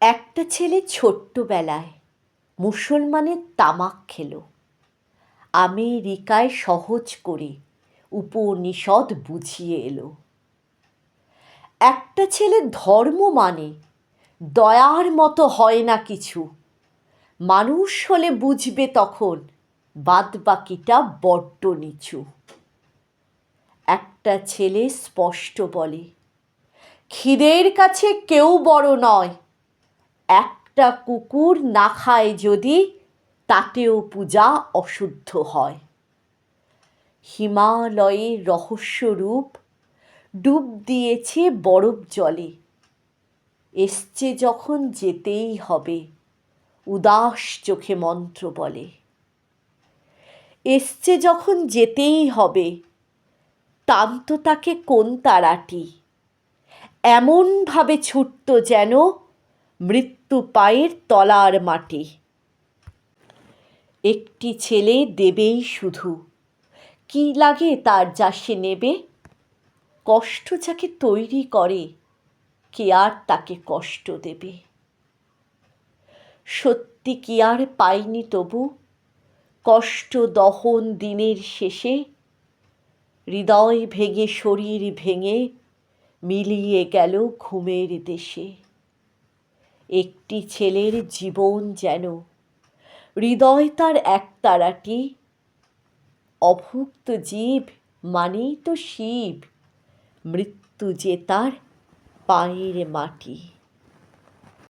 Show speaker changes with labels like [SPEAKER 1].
[SPEAKER 1] একটা ছেলে ছোট্টবেলায় মুসলমানের তামাক খেলো। আমেরিকায় সহজ করে উপনিষদ বুঝিয়ে এলো। একটা ছেলে ধর্ম মানে দয়ার মতো হয় না কিছু। মানুষ হলে বুঝবে তখন, বাদবাকিটা বড্ড নিচু। একটা ছেলে স্পষ্ট বলে, খিদের কাছে কেউ বড় নয়। একটা কুকুর না খায় যদি তাতেও পূজা অশুদ্ধ হয়। হিমালয়ের রহস্যরূপ ডুব দিয়েছে বরফ জলে। এসছে যখন যেতেই হবে, উদাস চোখে মন্ত্র বলে। এসছে যখন যেতেই হবে টানত তাকে কোন তারাটি? এমনভাবে ছুটত যেন মৃত্যু পায়ের তলার মাটি। একটি ছেলে দেবেই শুধু। কি লাগে তার যা সে নেবে? কষ্ট যাকে তৈরি করে, কে আর তাকে কষ্ট দেবে? সত্যি কি আর পাইনি তবু? কষ্ট দহন দিনের শেষে, হৃদয় ভেঙে, শরীর ভেঙে, মিলিয়ে গেল ঘুমের দেশে। একটি ছেলের জীবন যেন। হৃদয় তার এক তারাটি। অভুক্ত জীব মানেই তো শিব। মৃত্যু যে তার পায়ের মাটি।